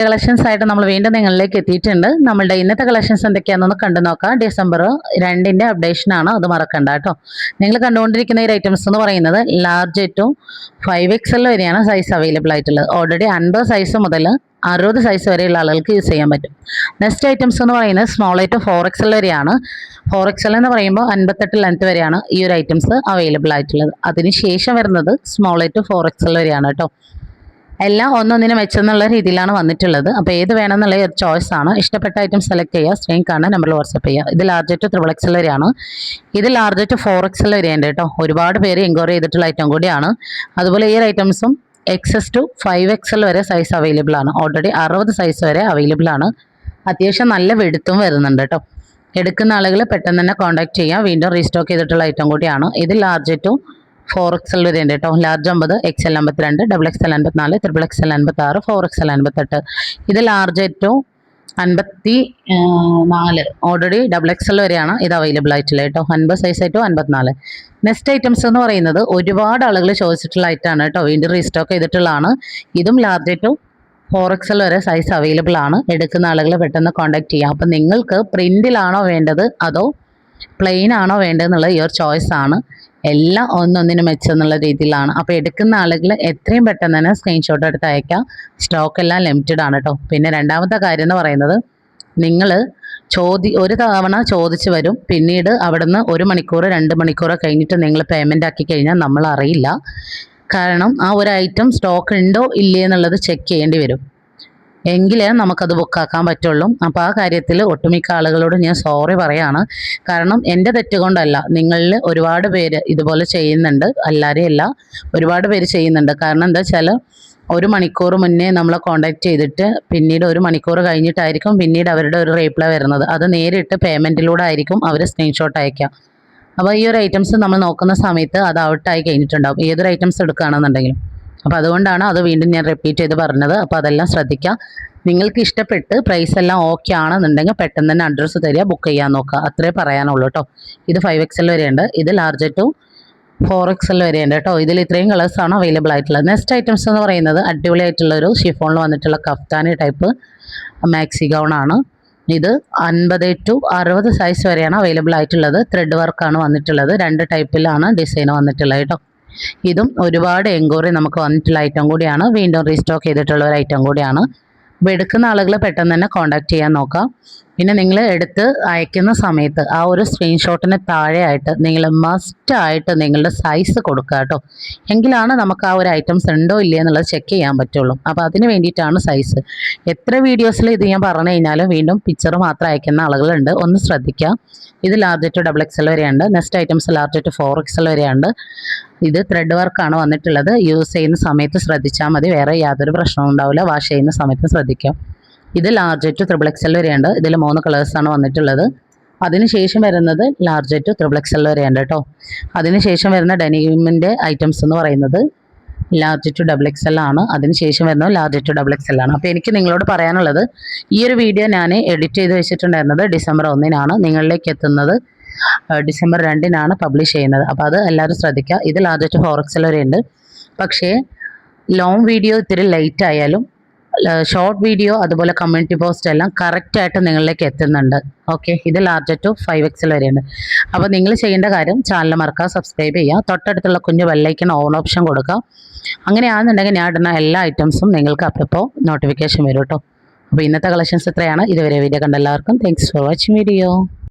Collections ആയിട്ട് നമ്മൾ വീണ്ടും നിങ്ങളിലേക്ക് എത്തിയിട്ടുണ്ട്. നമ്മളുടെ ഇന്നത്തെ കളക്ഷൻസ് എന്തൊക്കെയാണെന്ന് കണ്ടു നോക്കാം. ഡിസംബർ രണ്ടിന്റെ അപ്ഡേഷൻ ആണ്. അത് മറക്കണ്ട കേട്ടോ. നിങ്ങൾ കണ്ടുകൊണ്ടിരിക്കുന്ന ഈ ഐറ്റംസ് എന്ന് പറയുന്നത് ലാർജ് ടു ഫൈവ് എക്സൽ വരെയാണ് സൈസ് അവൈലബിൾ ആയിട്ടുള്ളത്. ഓൾറെഡി അൻപത് സൈസ് മുതൽ അറുപത് സൈസ് വരെയുള്ള ആളുകൾക്ക് യൂസ് ചെയ്യാൻ പറ്റും. നെക്സ്റ്റ് ഐറ്റംസ് എന്ന് പറയുന്നത് സ്മോൾ ടു ഫോർ എക്സൽ വരെയാണ്. ഫോർ എക്സൽ എന്ന് പറയുമ്പോൾ അൻപത്തെട്ട് ലെങ്ത് വരെയാണ് ഈ ഒരു ഐറ്റംസ് അവൈലബിൾ ആയിട്ടുള്ളത്. അതിന് ശേഷം വരുന്നത് സ്മോൾ ടു ഫോർ എക്സൽ വരെയാണ് കേട്ടോ. എല്ലാം ഒന്നൊന്നിനും മെച്ചെന്നുള്ള രീതിയിലാണ് വന്നിട്ടുള്ളത്. അപ്പോൾ ഏത് വേണമെന്നുള്ള ഒരു ചോയ്സ് ആണ്. ഇഷ്ടപ്പെട്ട ഐറ്റം സെലക്ട് ചെയ്യുക സ്ക്രീൻ കാണുന്ന നമ്പർ വാട്സപ്പ് ചെയ്യുക. ഇത് ലാർജ് ടു ത്രിബിൾ എക്സൽ വരെയാണ്. ഇത് ലാർജ് ടു ഫോർ എക്സൽ വരെയുണ്ട് കേട്ടോ. ഒരുപാട് പേര് എൻക്വയറി ചെയ്തിട്ടുള്ള ഐറ്റം കൂടിയാണ്. അതുപോലെ ഈ ഐറ്റംസും എക്സസ് ടു ഫൈവ് എക്സൽ വരെ സൈസ് അവൈലബിൾ ആണ്. ഓൾറെഡി അറുപത് സൈസ് വരെ അവൈലബിൾ ആണ്. അത്യാവശ്യം നല്ല വെടുത്തും വരുന്നുണ്ട് കേട്ടോ. എടുക്കുന്ന ആളുകൾ പെട്ടെന്ന് തന്നെ കോൺടാക്ട് ചെയ്യാം വീണ്ടും റീസ്റ്റോക്ക് ചെയ്തിട്ടുള്ള ഐറ്റം കൂടിയാണ്. ഇത് ലാർജ് ടു ഫോർ എക്സൽ വരെ ഉണ്ട് കേട്ടോ. ലാർജ് അമ്പത് എക്സ് എൽ അമ്പത്തിരണ്ട് ഡബിൾ എക്സ് എൽ അൻപത്തിനാല് ത്രിബിൾ എക്സ് എൽ അൻപത്തി ആറ് ഫോർ എക്സ് എൽ അൻപത്തെട്ട് ഇത് ലാർജ് ഏറ്റവും അൻപത്തി നാല്. ഓൾറെഡി ഡബിൾ എക്സ് എൽ വരെയാണ് ഇത് അവൈലബിൾ ആയിട്ടുള്ളത് കേട്ടോ. അൻപത് സൈസ് ഏറ്റവും അൻപത്തിനാല്. നെക്സ്റ്റ് ഐറ്റംസ് എന്ന് പറയുന്നത് ഒരുപാട് ആളുകൾ ചോദിച്ചിട്ടുള്ള ഐറ്റമാണ് കേട്ടോ. വീണ്ടും റീസ്റ്റോക്ക് ചെയ്തിട്ടുള്ളതാണ്. ഇതും ലാർജ് ഏറ്റവും ഫോർ എക്സ് എൽ വരെ സൈസ് അവൈലബിൾ ആണ്. എടുക്കുന്ന ആളുകൾ പെട്ടെന്ന് കോൺടാക്ട് ചെയ്യാം. അപ്പം നിങ്ങൾക്ക് പ്രിന്റിലാണോ വേണ്ടത്? അതോ പ്ലെയിൻ ആണോ വേണ്ടതെന്നുള്ള ഒരു ചോയ്സ് ആണ്. എല്ലാം ഒന്നൊന്നിനും മെച്ചെന്നുള്ള രീതിയിലാണ്. അപ്പോൾ എടുക്കുന്ന ആളുകൾ എത്രയും പെട്ടെന്ന് തന്നെ സ്ക്രീൻഷോട്ട് എടുത്ത് അയക്കാം. സ്റ്റോക്ക് എല്ലാം ലിമിറ്റഡ് ആണ് കേട്ടോ പിന്നെ രണ്ടാമത്തെ കാര്യം എന്ന് പറയുന്നത് നിങ്ങൾ ചോദി ഒരു തവണ ചോദിച്ചു വരും. പിന്നീട് അവിടുന്ന് ഒരു മണിക്കൂർ രണ്ട് മണിക്കൂർ കഴിഞ്ഞിട്ട് നിങ്ങൾ പേയ്മെന്റ് ആക്കി കഴിഞ്ഞാൽ നമ്മൾ അറിയില്ല കാരണം ആ ഒരു ഐറ്റം സ്റ്റോക്ക് ഉണ്ടോ ഇല്ലേ എന്നുള്ളത് ചെക്ക് ചെയ്യേണ്ടി വരും. എങ്കിലേ നമുക്കത് ബുക്കാക്കാൻ പറ്റുള്ളൂ. അപ്പോൾ ആ കാര്യത്തിൽ ഒട്ടുമിക്ക ആളുകളോട് ഞാൻ സോറി പറയാണ്. കാരണം എന്റെ തെറ്റുകൊണ്ടല്ല നിങ്ങളിൽ ഒരുപാട് പേര് ഇതുപോലെ ചെയ്യുന്നുണ്ട്. എല്ലാവരെയും അല്ല ഒരുപാട് പേര് ചെയ്യുന്നുണ്ട്. കാരണം എന്താ വെച്ചാൽ ഒരു മണിക്കൂർ മുന്നേ നമ്മളെ കോണ്ടാക്ട് ചെയ്തിട്ട് പിന്നീട് ഒരു മണിക്കൂർ കഴിഞ്ഞിട്ടായിരിക്കും പിന്നീട് അവരുടെ ഒരു റീപ്ലൈ വരുന്നത്. അത് നേരിട്ട് പേയ്മെന്റിലൂടെ ആയിരിക്കും അവർ സ്ക്രീൻഷോട്ട് അയക്കാം അപ്പോൾ ഈ ഒരു ഐറ്റംസ് നമ്മൾ നോക്കുന്ന സമയത്ത് അത് ഔട്ടായി കഴിഞ്ഞിട്ടുണ്ടാവും. ഏതൊരു ഐറ്റംസ് എടുക്കുകയാണെന്നുണ്ടെങ്കിലും. അപ്പോൾ അതുകൊണ്ടാണ് അത് വീണ്ടും ഞാൻ റിപ്പീറ്റ് ചെയ്ത് പറഞ്ഞത്. അപ്പോൾ അതെല്ലാം ശ്രദ്ധിക്കുക നിങ്ങൾക്ക് ഇഷ്ടപ്പെട്ട് പ്രൈസ് എല്ലാം ഓക്കെ ആണെന്നുണ്ടെങ്കിൽ പെട്ടെന്ന് തന്നെ അഡ്രസ്സ് തരിക ബുക്ക് ചെയ്യാൻ നോക്കുക. അത്രേ പറയാനുള്ളൂ കേട്ടോ ഇത് ഫൈവ് എക്സൽ വരെയുണ്ട്. ഇത് ലാർജ് ടു ഫോർ എക്സൽ വരെയുണ്ട് കേട്ടോ ഇതിൽ ഇത്രയും കളേഴ്സാണ് അവൈലബിൾ ആയിട്ടുള്ളത്. നെക്സ്റ്റ് ഐറ്റംസ് എന്ന് പറയുന്നത് അടിപൊളിയായിട്ടുള്ളൊരു ഷിഫോണിൽ വന്നിട്ടുള്ള കഫ്താനി ടൈപ്പ് മാക്സി ഗൗൺ ആണ്. ഇത് അൻപത് ടു അറുപത് സൈസ് വരെയാണ് അവൈലബിൾ ആയിട്ടുള്ളത്. ത്രെഡ് വർക്കാണ് വന്നിട്ടുള്ളത്. രണ്ട് ടൈപ്പിലാണ് ഡിസൈൻ വന്നിട്ടുള്ളത് കേട്ടോ ഇതും ഒരുപാട് എൻക്വയറി നമുക്ക് വന്നിട്ടുള്ള ഐറ്റം കൂടിയാണ്. വീണ്ടും റീസ്റ്റോക്ക് ചെയ്തിട്ടുള്ള ഒരു ഐറ്റം കൂടിയാണ്. അപ്പോൾ എടുക്കുന്ന ആളുകൾ പെട്ടെന്ന് തന്നെ കോൺടാക്ട് ചെയ്യാൻ നോക്കാം. പിന്നെ നിങ്ങൾ എടുത്ത് അയക്കുന്ന സമയത്ത് ആ ഒരു സ്ക്രീൻഷോട്ടിന് താഴെയായിട്ട് നിങ്ങൾ മസ്റ്റ് ആയിട്ട് നിങ്ങളുടെ സൈസ് കൊടുക്കുക കേട്ടോ. എങ്കിലാണ് നമുക്ക് ആ ഒരു ഐറ്റംസ് ഉണ്ടോ ഇല്ലേ എന്നുള്ളത് ചെക്ക് ചെയ്യാൻ പറ്റുള്ളൂ. അപ്പോൾ അതിന് വേണ്ടിയിട്ടാണ് സൈസ് എത്ര വീഡിയോസിൽ ഇത് ഞാൻ പറഞ്ഞു കഴിഞ്ഞാലും വീണ്ടും പിക്ചർ മാത്രം അയക്കുന്ന ആളുകളുണ്ട്. ഒന്ന് ശ്രദ്ധിക്കുക. ഇത് ലാർജ് ടു ഡബിൾ എക്സൽ വരെയുണ്ട്. Next items large to four XL വരെയുണ്ട്. ഇത് ത്രെഡ് വർക്കാണ് വന്നിട്ടുള്ളത്. യൂസ് ചെയ്യുന്ന സമയത്ത് ശ്രദ്ധിച്ചാൽ മതി. വേറെ യാതൊരു പ്രശ്നവും ഉണ്ടാവില്ല. വാഷ് ചെയ്യുന്ന സമയത്ത് ശ്രദ്ധിക്കാം. ഇത് ലാർജ് ടു ത്രിബിൾ എക്സൽ വരെയുണ്ട്. ഇതിൽ മൂന്ന് കളേഴ്സാണ് വന്നിട്ടുള്ളത്. അതിനുശേഷം വരുന്നത് ലാർജ് ടു ത്രിബിൾ എക്സൽ വരെയുണ്ട് കേട്ടോ. അതിനുശേഷം വരുന്ന ഡെനിമിന്റെ ഐറ്റംസ് എന്ന് പറയുന്നത് large to double X L ആണ്. അതിനുശേഷം വരുന്നത് large to double X L ആണ്. അപ്പോൾ എനിക്ക് നിങ്ങളോട് പറയാനുള്ളത് ഈ ഒരു വീഡിയോ ഞാൻ എഡിറ്റ് ചെയ്ത് വെച്ചിട്ടുണ്ടായിരുന്നത് ഡിസംബർ ഒന്നിനാണ്. നിങ്ങളിലേക്ക് എത്തുന്നത് ഡിസംബർ രണ്ടിനാണ് പബ്ലിഷ് ചെയ്യുന്നത്. അപ്പോൾ അത് എല്ലാവരും ശ്രദ്ധിക്കുക. ഇത് large to four X L വരെ ഉണ്ട് പക്ഷേ ലോങ് വീഡിയോ ഇത്തിരി ലേറ്റ് ആയാലും ഷോർട്ട് വീഡിയോ അതുപോലെ കമ്മ്യൂണിറ്റി പോസ്റ്റ് എല്ലാം കറക്റ്റായിട്ട് നിങ്ങളിലേക്ക് എത്തുന്നുണ്ട്. ഓക്കെ ഇത് ലാർജ് ടു ഫൈവ് എക്സിൽ വരെയുണ്ട്. അപ്പോൾ നിങ്ങൾ ചെയ്യേണ്ട കാര്യം ചാനൽ മറക്കുക സബ്സ്ക്രൈബ് ചെയ്യുക തൊട്ടടുത്തുള്ള കുഞ്ഞ് വെള്ളൈക്കൻ ഓൺ ഓപ്ഷൻ കൊടുക്കുക അങ്ങനെയാണെന്നുണ്ടെങ്കിൽ ഞാൻ ഇടുന്ന എല്ലാ ഐറ്റംസും നിങ്ങൾക്ക് അപ്പോൾ നോട്ടിഫിക്കേഷൻ വരും കേട്ടോ അപ്പോൾ ഇന്നത്തെ കളക്ഷൻസ് ഇത്രയാണ്. ഇതുവരെ വീഡിയോ കണ്ട എല്ലാവർക്കും താങ്ക്സ് ഫോർ വാച്ചിങ് വീഡിയോ